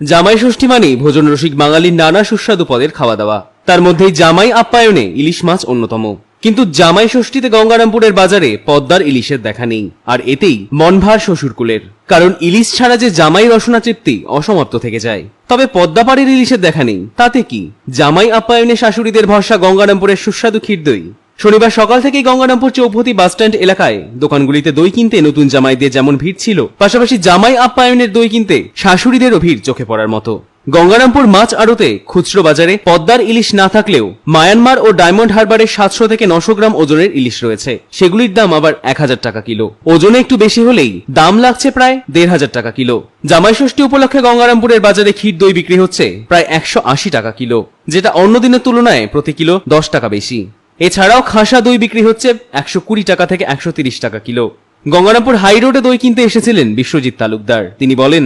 জামাই ষষ্ঠী মানেই ভোজন রসিক বাঙালির নানা সুস্বাদু পদের খাওয়া দাওয়া তার মধ্যেই জামাই আপ্যায়নে ইলিশ মাছ অন্যতম। কিন্তু জামাই ষষ্ঠীতে গঙ্গারামপুরের বাজারে পদ্মার ইলিশের দেখা নেই, আর এতেই মনভার শ্বশুরকুলের। কারণ ইলিশ ছাড়া যে জামাই রসনা তৃপ্তি অসমাপ্ত থেকে যায়। তবে পদ্মাপাড়ের ইলিশের দেখা নেই, তাতে কি? জামাই আপ্যায়নে শাশুড়িদের ভরসা গঙ্গারামপুরের সুস্বাদু ক্ষীরদই। শনিবার সকাল থেকেই গঙ্গারামপুর চৌপতি বাসস্ট্যান্ড এলাকায় দোকানগুলিতে দই কিনতে নতুন জামাইদের যেমন ভিড় ছিল, পাশাপাশি জামাই আপ্যায়নের দই কিনতে শাশুড়িদেরও ভিড় চোখে পড়ার মতো। গঙ্গারামপুর মাছ আড়তে খুচরো বাজারে পদ্মার ইলিশ না থাকলেও মায়ানমার ও ডায়মন্ড হারবারের সাতশো থেকে নশো গ্রাম ওজনের ইলিশ রয়েছে। সেগুলির দাম আবার এক হাজার টাকা কিলো। ওজনে একটু বেশি হলেই দাম লাগছে প্রায় দেড় হাজার টাকা কিলো। জামাই ষষ্ঠী উপলক্ষে গঙ্গারামপুরের বাজারে ক্ষীর দই বিক্রি হচ্ছে প্রায় একশো আশি টাকা কিলো, যেটা অন্য দিনের তুলনায় প্রতি কিলো দশ টাকা বেশি। এছাড়াও খাসা দই বিক্রি হচ্ছে একশো কুড়ি টাকা থেকে একশো তিরিশ টাকা কিলো। গঙ্গারামপুর হাই রোডে দই কিনতে এসেছিলেন বিশ্বজিৎ তালুকদার। তিনি বলেন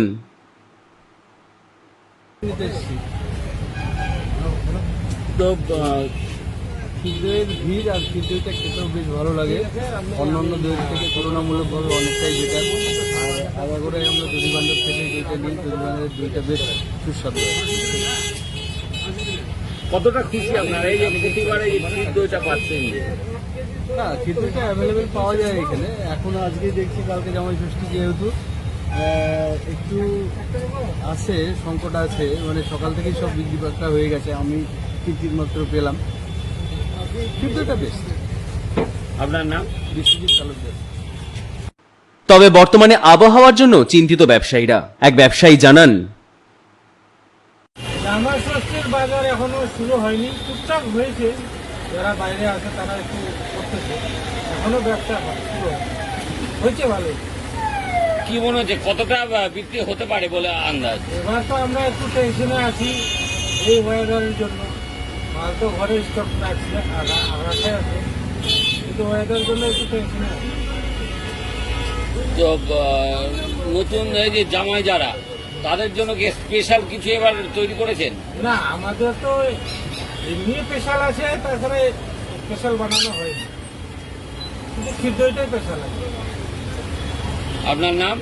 তুলনামূলকভাবে অনেকটাই আমরা বান্ধব থেকে নিই বান্ধবের বেশ সুস্বাদু কতটা খুশি আপনারা? এই যে প্রতিবারে এই দইটা পাচ্ছেন যে। না খিচুড়িটা অ্যাভেলেবেল পাওয়া যায় এখানে। এখন আজকে দেখছি কালকে জামাই ষষ্ঠী যেহেতু একটু আছে সংকট আছে মানে সকাল থেকেই সব বিক্রি বাট্টা হয়ে গেছে আমি কিঞ্চিত মাত্র পেলাম। খিচুড়িটা বেশ। আপনার নাম? বিশ্বজিৎ তালুকদার। তবে বর্তমানে আবহাওয়ার জন্য চিন্তিত ব্যবসায়ীরা। এক ব্যবসায়ী জানান জামা ষষ্ঠীর বাজার এখনও শুরু হয়নি। টুকটাক হয়েছে। যারা বাইরে আছে তারা একটু করতেছে। এখনও ব্যবসা শুরু। হয়েছে ভালো কি মনে হচ্ছে কতটা বিক্রি হতে পারে বলে আন্দাজ? এবার তো আমরা একটু টেনশনে আছি এই ওয়েদারের জন্য। মাল তো ঘরে স্টক রাখছে রাখাই আছে। কিন্তু ওয়েদারের জন্য একটু টেনশনে আছি। তো নতুন এই যে জামাই যারা তাদের জন্য কি স্পেশাল কিছু এবার তৈরি করেছেন? না আমাদের তো এমনি স্পেশাল আছে তারপরে স্পেশাল বানানো হয়নি। কিন্তু খিদ্দইটাই স্পেশাল আছে। আপনার নাম?